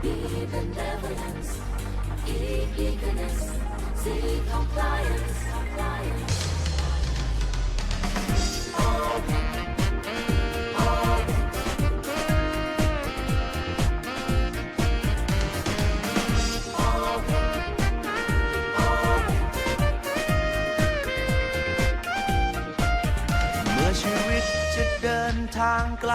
Be benevolence, eagerness, seek compliance, compliance. เมื่อชีวิตจะเดินทางไกล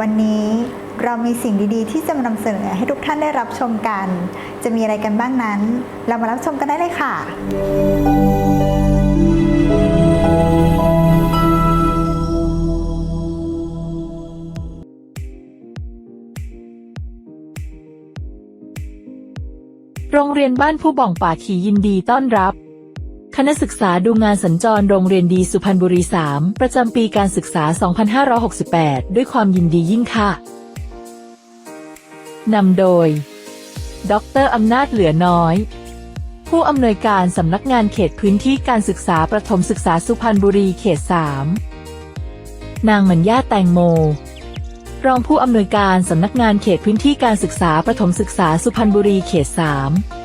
วันนี้เรามีสิ่งดีๆ ที่จะมานำเสนอให้ทุกท่านได้รับชมกัน จะมีอะไรกันบ้างนั้น เรามารับชมกันได้เลยค่ะ โรงเรียนบ้านผู้บ่องป่าขียินดีต้อนรับ คณะศึกษาดูงานสัญจรโรงเรียนดีสุพรรณบุรี 3 ประจำปีการศึกษา 2568 ด้วยความยินดียิ่งค่ะ นำโดย ดรอำนาจเหลือน้อย ผู้อำนวยการสำนักงานเขตพื้นที่การศึกษาประถมศึกษาสุพรรณบุรีเขต 3 นางมัญญาแตงโม รองผู้อำนวยการสำนักงานเขตพื้นที่การศึกษาประถมศึกษาสุพรรณบุรีเขต 3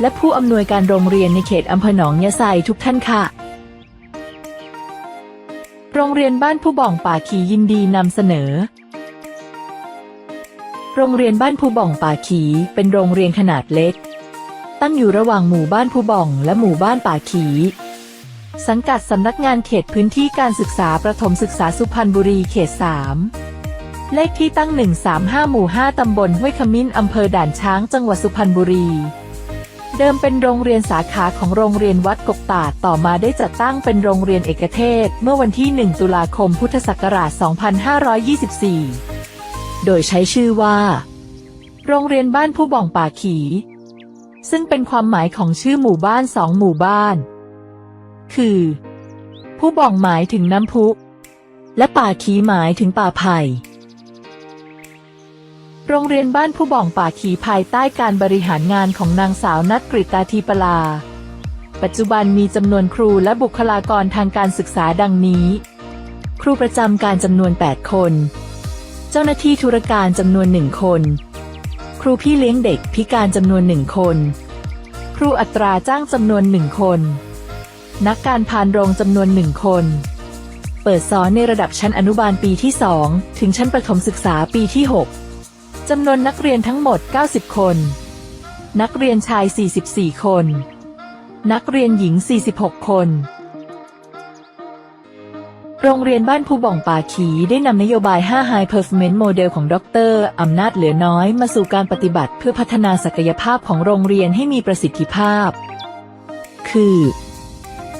และผู้อำนวยการโรงเรียนในเขตอำเภอหนองยะไซทุกท่านค่ะ โรงเรียนบ้านผู้บ่องป่าขียินดีนำเสนอ โรงเรียนบ้านผู้บ่องป่าขีเป็นโรงเรียนขนาดเล็ก ตั้งอยู่ระหว่างหมู่บ้านผู้บ่อง และหมู่บ้านป่าขีสังกัดสำนักงานเขตพื้นที่การศึกษาประถมศึกษาสุพรรณบุรีเขต 3 เลขที่ตั้ง 135 หมู่ 5 ตำบลห้วยขมิ้น อำเภอด่านช้าง จังหวัดสุพรรณบุรี เดิมเป็นโรงเรียนสาขาของโรงเรียนวัดกกตาดต่อมาได้จัดตั้งเป็นโรงเรียนเอกเทศ เมื่อวันที่ 1 ตุลาคม พุทธศักราช 2524 โดยใช้ชื่อว่า โรงเรียนบ้านผู้บ่องป่าขี ซึ่งเป็นความหมายของชื่อหมู่บ้านสองหมู่บ้าน คือ ผู้บ่องหมายถึงน้ำพุ และป่าขีหมายถึงป่าไผ่ โรงเรียนบ้านผู้บ่องป่าขีภายใต้การบริหารงานของนางสาวนัทกริตาทีปลา ปัจจุบันมีจำนวนครูและบุคลากรทางการศึกษาดังนี้ ครูประจำการจำนวน 8 คน เจ้าหน้าที่ธุรการจำนวนหนึ่งคน ครูพี่เลี้ยงเด็กพิการจำนวนหนึ่งคน ครูอัตราจ้างจำนวนหนึ่งคน นักการพานโรงจำนวนหนึ่งคนเปิดสอนในระดับชั้นอนุบาลปีที่ 2 ถึงชั้นประถมศึกษาปีที่ 6 จำนวนนักเรียนทั้งหมด 90 คน นักเรียนชาย 44 คน นักเรียนหญิง 46 คน โรงเรียนบ้านผู้บ่องป่าขีได้นำนโยบาย 5 High Performance Model ของดรอำนาจเหลือน้อยมาสู่การปฏิบัติเพื่อพัฒนาศักยภาพของโรงเรียนให้มีประสิทธิภาพ คือ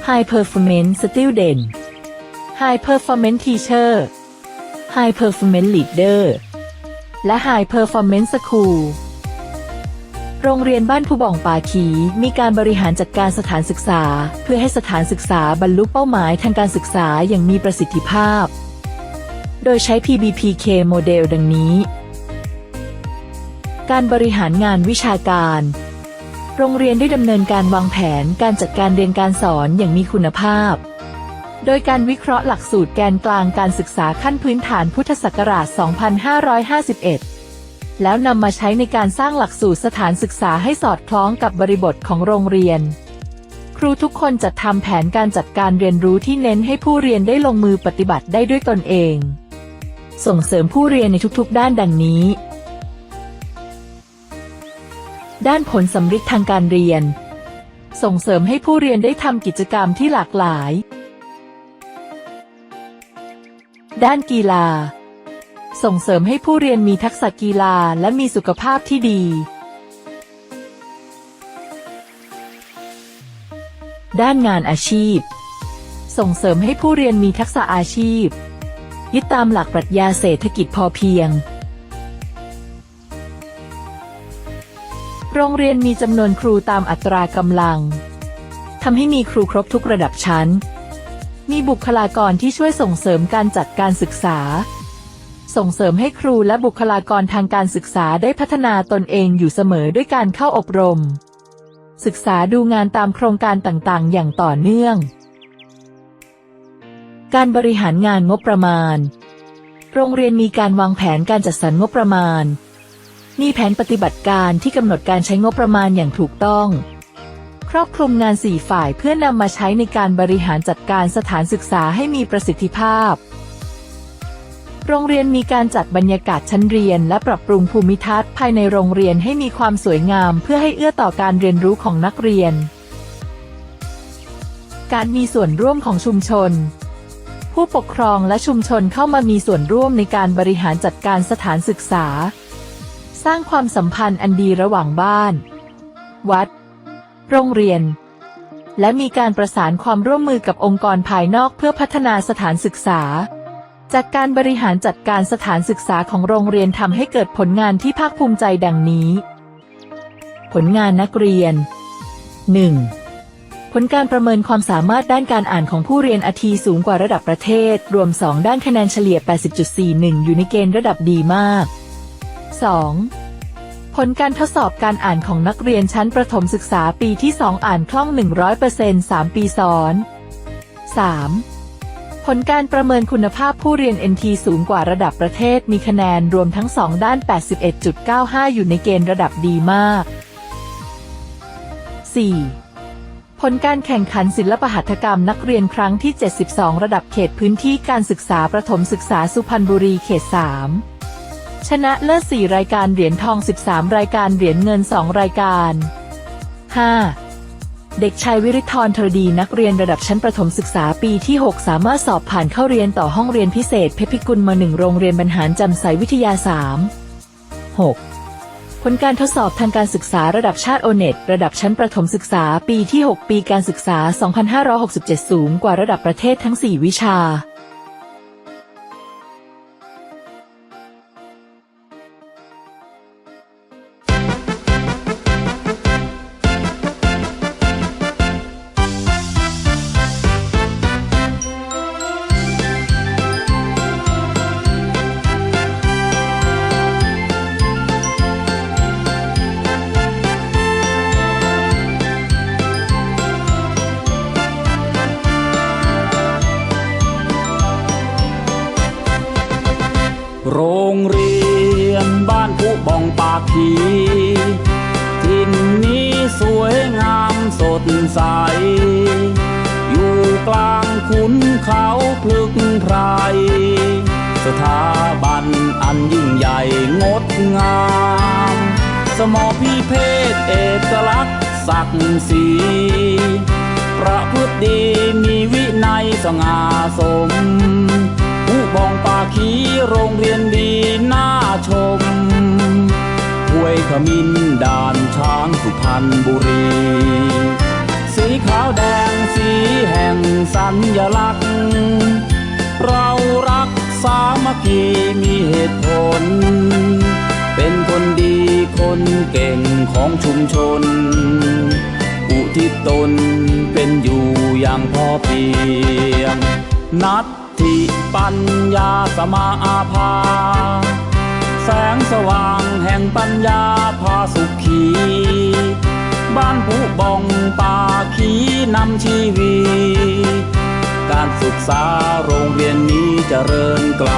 High Performance Student High Performance Teacher High Performance Leader และ High Performance School โรงเรียนบ้านผู้บ่องป่าขีมีการบริหารจัดการสถานศึกษา เพื่อให้สถานศึกษาบรรลุเป้าหมายทางการศึกษาอย่างมีประสิทธิภาพ โดยใช้ PBPK โมเดลดังนี้ การบริหารงานวิชาการ โรงเรียนได้ดำเนินการวางแผนการจัดการเรียนการสอนอย่างมีคุณภาพ โดยการวิเคราะห์หลักสูตรแกนกลางการศึกษาขั้นพื้นฐานพุทธศักราช 2551 แล้วนำมาใช้ในการสร้างหลักสูตรสถานศึกษาให้สอดคล้องกับบริบทของโรงเรียน ครูทุกคนจัดทำแผนการจัดการเรียนรู้ที่เน้นให้ผู้เรียนได้ลงมือปฏิบัติได้ด้วยตนเอง ส่งเสริมผู้เรียนในทุกๆ ด้านดังนี้ ด้านผลสำฤทธิ์ทางการเรียน ส่งเสริมให้ผู้เรียนได้ทำกิจกรรมที่หลากหลาย ด้านกีฬา ส่งเสริมให้ผู้เรียนมีทักษะกีฬาและมีสุขภาพที่ดี ด้านงานอาชีพ ส่งเสริมให้ผู้เรียนมีทักษะอาชีพ ยึดตามหลักปรัชญาเศรษฐกิจพอเพียง โรงเรียนมีจำนวนครูตามอัตรากำลังทำให้มีครูครบทุกระดับชั้น มีบุคลากรที่ช่วยส่งเสริมการจัดการศึกษา ส่งเสริมให้ครูและบุคลากรทางการศึกษาได้พัฒนาตนเองอยู่เสมอด้วยการเข้าอบรม ศึกษาดูงานตามโครงการต่างๆ อย่างต่อเนื่อง การบริหารงานงบประมาณ โรงเรียนมีการวางแผนการจัดสรรงบประมาณ มีแผนปฏิบัติการที่กำหนดการใช้งบประมาณอย่างถูกต้อง ครอบคลุมงานสี่ฝ่ายเพื่อนำมาใช้ในการบริหารจัดการสถานศึกษาให้มีประสิทธิภาพ โรงเรียนมีการจัดบรรยากาศชั้นเรียน และปรับปรุงภูมิทัศน์ภายในโรงเรียนให้มีความสวยงาม เพื่อให้เอื้อต่อการเรียนรู้ของนักเรียน การมีส่วนร่วมของชุมชน ผู้ปกครองและชุมชนเข้ามามีส่วนร่วมในการบริหารจัดการสถานศึกษา สร้างความสัมพันธ์อันดีระหว่างบ้าน วัด โรงเรียน และมีการประสานความร่วมมือกับองค์กรภายนอกเพื่อพัฒนาสถานศึกษา จากการบริหารจัดการสถานศึกษาของโรงเรียนทำให้เกิดผลงานที่ภาคภูมิใจดังนี้ ผลงานนักเรียน 1. ผลการประเมินความสามารถด้านการอ่านของผู้เรียนอาทีสูงกว่าระดับประเทศ รวม 2 ด้านคะแนนเฉลี่ย 80.41 อยู่ในเกณฑ์ระดับดีมาก 2. ผลการทดสอบการอ่านของนักเรียนชั้นประถมศึกษาปีที่ 2 อ่านคล่อง 100% 3 ปีซ้อน 3. ผลการประเมินคุณภาพผู้เรียน NT สูงกว่าระดับประเทศมีคะแนนรวมทั้ง 2 ด้าน 81.95 อยู่ในเกณฑ์ระดับดีมาก 4. ผลการแข่งขันศิลปหัตถกรรมนักเรียนครั้งที่ 72 ระดับเขตพื้นที่การศึกษาประถมศึกษาสุพรรณบุรีเขต 3 ชนะเลิศ4รายการเหรียญทอง 13 รายการเหรียญเงิน 2 รายการ 5. เด็กชายวิริธรเทอดีนักเรียนระดับชั้นประถมศึกษาปีที่ 6 สามารถสอบผ่านเข้าเรียนต่อห้องเรียนพิเศษ เพชรพิกุลมาหนึ่งโรงเรียนบรรหารจำใสวิทยา 3 6. ผลการทดสอบทางการศึกษาระดับชาติโอเน็ตระดับชั้นประถมศึกษาปีที่ 6 ปีการศึกษา 2567 สูงกว่าระดับประเทศทั้ง 4 วิชา ปากขีทิ่นนี้สวยงามสดใส อยู่กลางขุนเขาพลึกไพรสถาบันอันยิ่งใหญ่งดงาม สมอพิเพศเอกลักษณ์ศักดิ์ศรีประพฤติดีมีวินัยสง่าสม ผู้บองปาขีโรงเรียนดีน่าชม วยขมิ้นด่านช้างสุพรรณบุรี สีขาวแดงสีแห่งสัญลักษณ์ เรารักสามัคคีมีเหตุผล เป็นคนดีคนเก่งของชุมชน อุทิศตนเป็นอยู่อย่างพอเพียง นัตถิปัญญาสมาอาภา แสงสว่างแห่งปัญญาพาสุขี บ้านผู้บองป่าขีนำชีวี การศึกษาโรงเรียนนี้จเจริญไกล